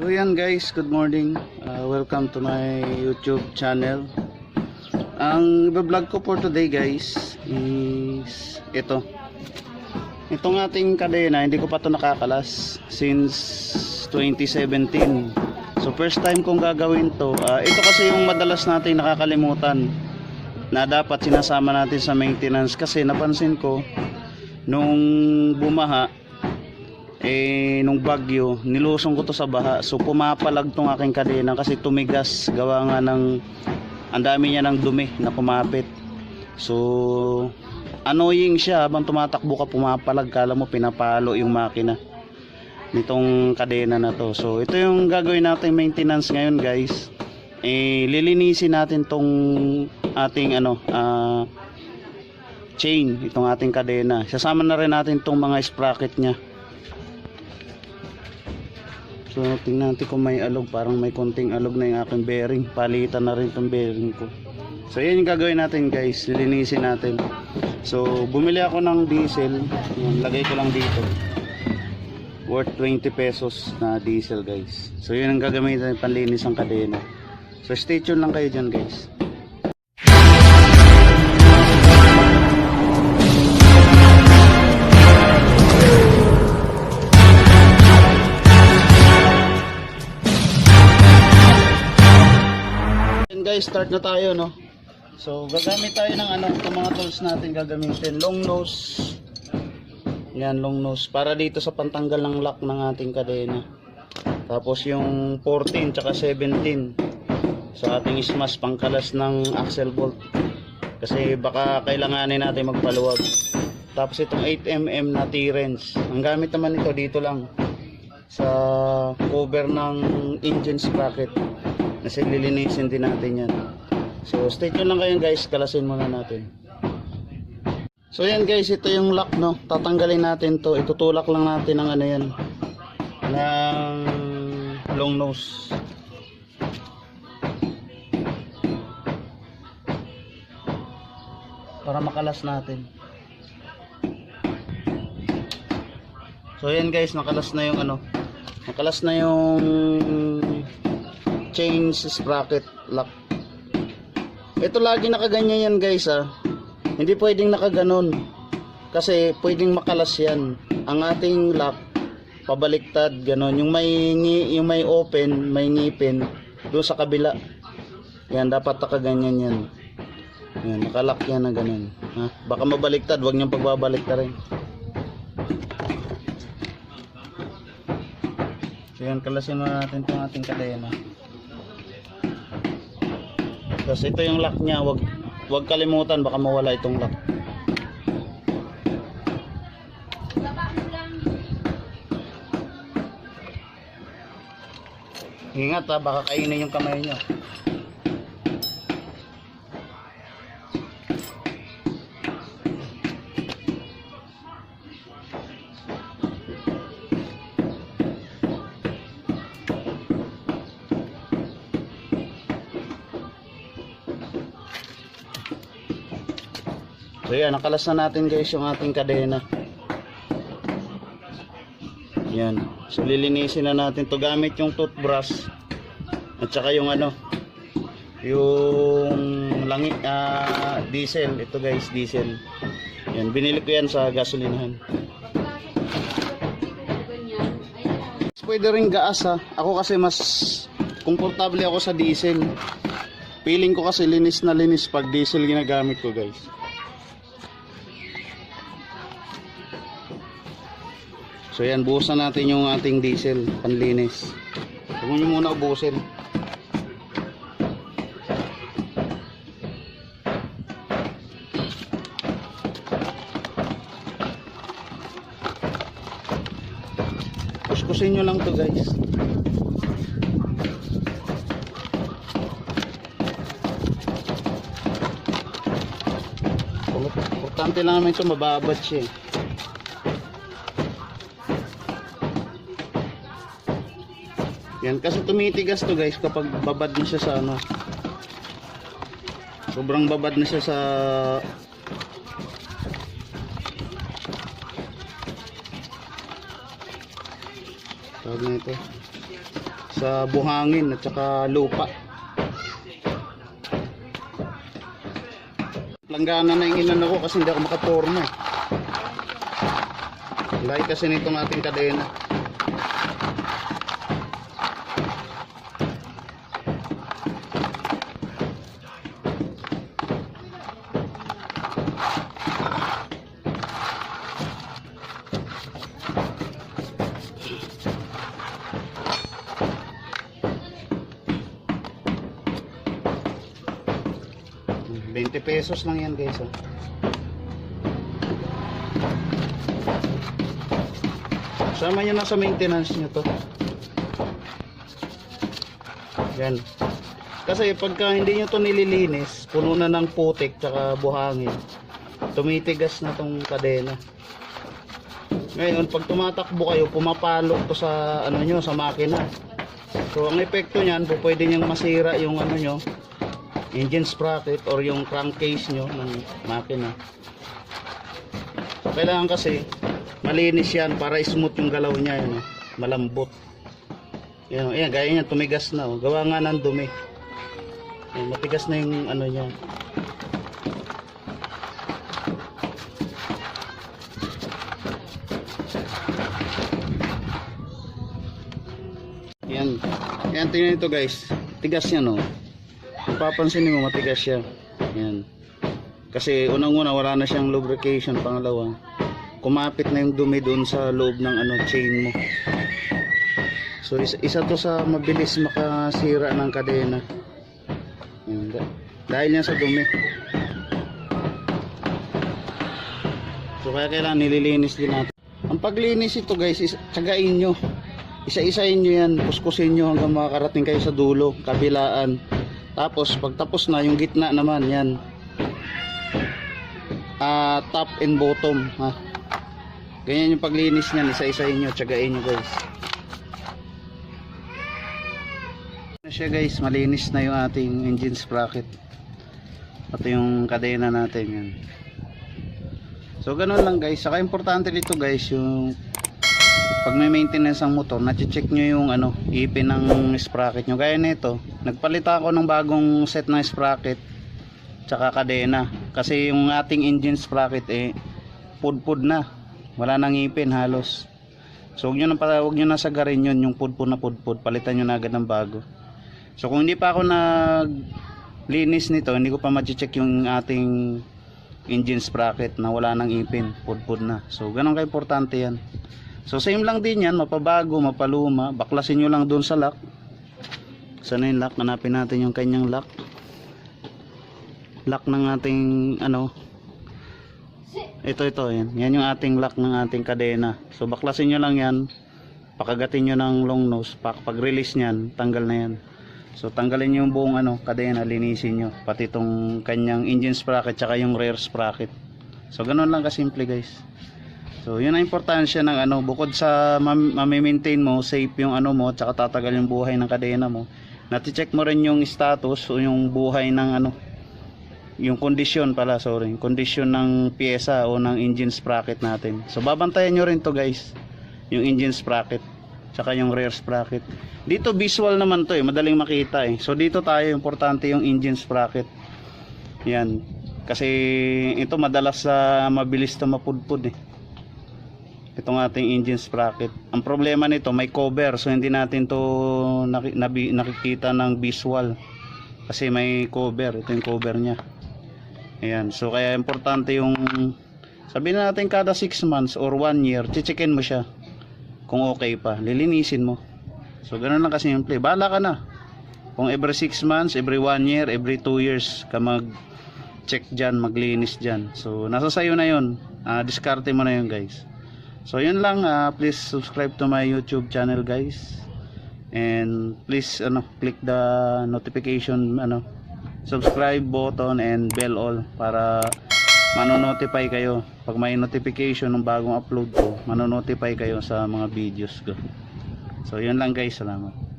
So yan guys, good morning. Uh, welcome to my YouTube channel. Ang vlog ko for today guys is ito. Itong ating kadena, hindi ko pa to nakakalas since 2017. So first time kong gagawin to. Uh, ito kasi yung madalas natin nakakalimutan na dapat sinasama natin sa maintenance kasi napansin ko nung bumaha eh nung bagyo nilusong ko to sa baha. So pumapalag tong aking kadena kasi tumigas. Gawa nga ng ang dami niya ng dumi na kumapit so annoying siya habang tumatakbo ka pumapalag. Kala mo pinapalo yung makina nitong kadena na to. So ito yung gagawin nating maintenance ngayon guys. Eh lilinisin natin tong ating ano ah, chain itong ating kadena. Sasama na rin natin tong mga sprocket niya So tingnan natin kung may alog. Parang may konting alog na yung aking bearing. Palitan na rin itong bearing ko. So yan yung gagawin natin guys. Lilinisin natin. So bumili ako ng diesel. Yan, Lagay ko lang dito. Worth 20 pesos na diesel guys. So yun ang gagamitin panlinis ang kadena. So stay tuned lang kayo dyan guys guys, start na tayo no. So gagamit tayo ng ano, itong mga tools natin gagamitin. Long nose. Yan, long nose. Para dito sa pantanggal ng lock ng ating kadena. Tapos yung 14 tsaka 17 sa ating smash pangkalas ng axle bolt. Kasi baka kailanganin natin magpaluwag. Tapos itong 8mm na T-wrench. Ang gamit naman ito dito lang sa cover ng engine sprocket. Kasi lilinisin din natin yan. So stay tuned lang kayo guys, kalasin muna natin. So yan guys, ito yung lock no. Tatanggalin natin to. Itutulak lang natin ng ano yan. Ng long nose. Para makalas natin. So yan guys, nakalas na yung ano. Nakalas na yung chain sprocket lock. Ito lagi nakaganyan yan guys ah. Hindi pwedeng nakaganon. Kasi pwedeng makalas yan. Ang ating lock pabaliktad ganon. Yung may yung may open, may ngipin doon sa kabila. Yan dapat nakaganyan yan. Yan, nakalock yan na ganon. Ha? Baka mabaliktad, wag niyong pagbabalik rin. So yan, kalasin muna natin itong ating kadena. Tapos ito yung lock niya, wag wag kalimutan baka mawala itong lock. Ingat ha, baka kainin yung kamay niyo. So yan, nakalas na natin guys yung ating kadena. Yan. So lilinisin na natin to gamit yung toothbrush at saka yung ano yung langi ah, diesel. Ito guys diesel. Yan binili ko yan sa gasolinahan. Pwede rin gaas ha? Ako kasi mas komportable ako sa diesel. Feeling ko kasi linis na linis pag diesel ginagamit ko guys So yan, buhusan natin yung ating diesel panlinis. Huwag nyo muna ubusin. Kuskusin nyo lang to guys. Importante lang naman ito, mababad siya eh. Yan, kasi tumitigas to guys kapag babad na siya sa ano. Sobrang babad na siya sa tawag na ito sa buhangin at saka lupa. Langgana na yung ilan ako kasi hindi ako makaporma. Laki kasi nitong ating kadena. 20 pesos lang yan guys. Oh. Sama nyo na sa maintenance nyo to. Yan. Kasi pagka hindi nyo to nililinis, puno na ng putik tsaka buhangin, tumitigas na tong kadena. Ngayon, pag tumatakbo kayo, pumapalok to sa ano nyo, sa makina. So, ang epekto niyan, po pwede niyang masira yung ano nyo, engine sprocket or yung crankcase nyo ng makina. Kailangan kasi malinis yan para smooth yung galaw niya yun, oh. malambot. Yan, oh. yan, gaya niyan, tumigas na. Oh. Gawa nga ng dumi. Yan, matigas na yung ano niya. Yan. Yan, tingnan nito guys. Tigas yan, oh. Papansin mo, matigas siya. Yan. Kasi unang-una, wala na siyang lubrication. Pangalawa, kumapit na yung dumi doon sa loob ng ano, chain mo. So, isa, isa to sa mabilis makasira ng kadena. Yan. Da- dahil yan sa dumi. So, kaya kailangan nililinis din natin. Ang paglinis ito guys, is, tsagain nyo. Isa-isahin nyo yan, kuskusin nyo hanggang makakarating kayo sa dulo, kabilaan. Tapos, pagtapos na, yung gitna naman, yan. Ah, top and bottom, ha. Ganyan yung paglinis niyan, isa-isahin nyo, tsagain nyo guys. Na siya guys, malinis na yung ating engine sprocket. Pati yung kadena natin yan. So ganun lang guys, saka importante dito guys yung pag may maintenance ang motor, na-check nyo yung ano, ipin ng sprocket nyo. Gaya nito, nagpalit ako ng bagong set ng sprocket tsaka kadena. Kasi yung ating engine sprocket eh, pudpud na. Wala nang ipin halos. So huwag nyo na, huwag nyo na sagarin yun, yung pudpud na pudpud. Palitan nyo na agad ng bago. So kung hindi pa ako nag linis nito, hindi ko pa ma-check yung ating engine sprocket na wala nang ipin, pudpud na. So ganun ka-importante yan. So same lang din yan, mapabago, mapaluma, baklasin nyo lang doon sa lock. Sana yung lock, hanapin natin yung kanyang lock. Lock ng ating ano. Ito ito yan. Yan yung ating lock ng ating kadena. So baklasin nyo lang yan. Pakagatin nyo ng long nose. Pag, pag release nyan, tanggal na yan. So tanggalin yung buong ano, kadena, linisin nyo. Pati itong kanyang engine sprocket tsaka yung rear sprocket. So ganun lang kasimple guys. So yun ang importansya ng ano, bukod sa mam- mami-maintain mo, safe yung ano mo, tsaka tatagal yung buhay ng kadena mo. Nati-check mo rin yung status o yung buhay ng ano, yung kondisyon pala, sorry, kondisyon ng pyesa o ng engine sprocket natin. So babantayan nyo rin to guys, yung engine sprocket, tsaka yung rear sprocket. Dito visual naman to eh, madaling makita eh. So dito tayo, importante yung engine sprocket. Yan. Kasi ito madalas sa mabilis na mapudpud eh itong ating engine sprocket. Ang problema nito may cover so hindi natin to nakikita ng visual kasi may cover. Ito yung cover niya. Ayan. So kaya importante yung sabihin na natin kada 6 months or 1 year, chichikin mo siya kung okay pa. Lilinisin mo. So ganun lang kasi yung play. Bala ka na. Kung every 6 months, every 1 year, every 2 years ka mag check dyan, maglinis dyan. So nasa sayo na yun. Ah, diskarte mo na yun guys. So yun lang, ah, please subscribe to my YouTube channel guys. And please ano, click the notification ano, subscribe button and bell all para mano-notify kayo pag may notification ng bagong upload ko, mano-notify kayo sa mga videos ko. So yun lang guys, salamat.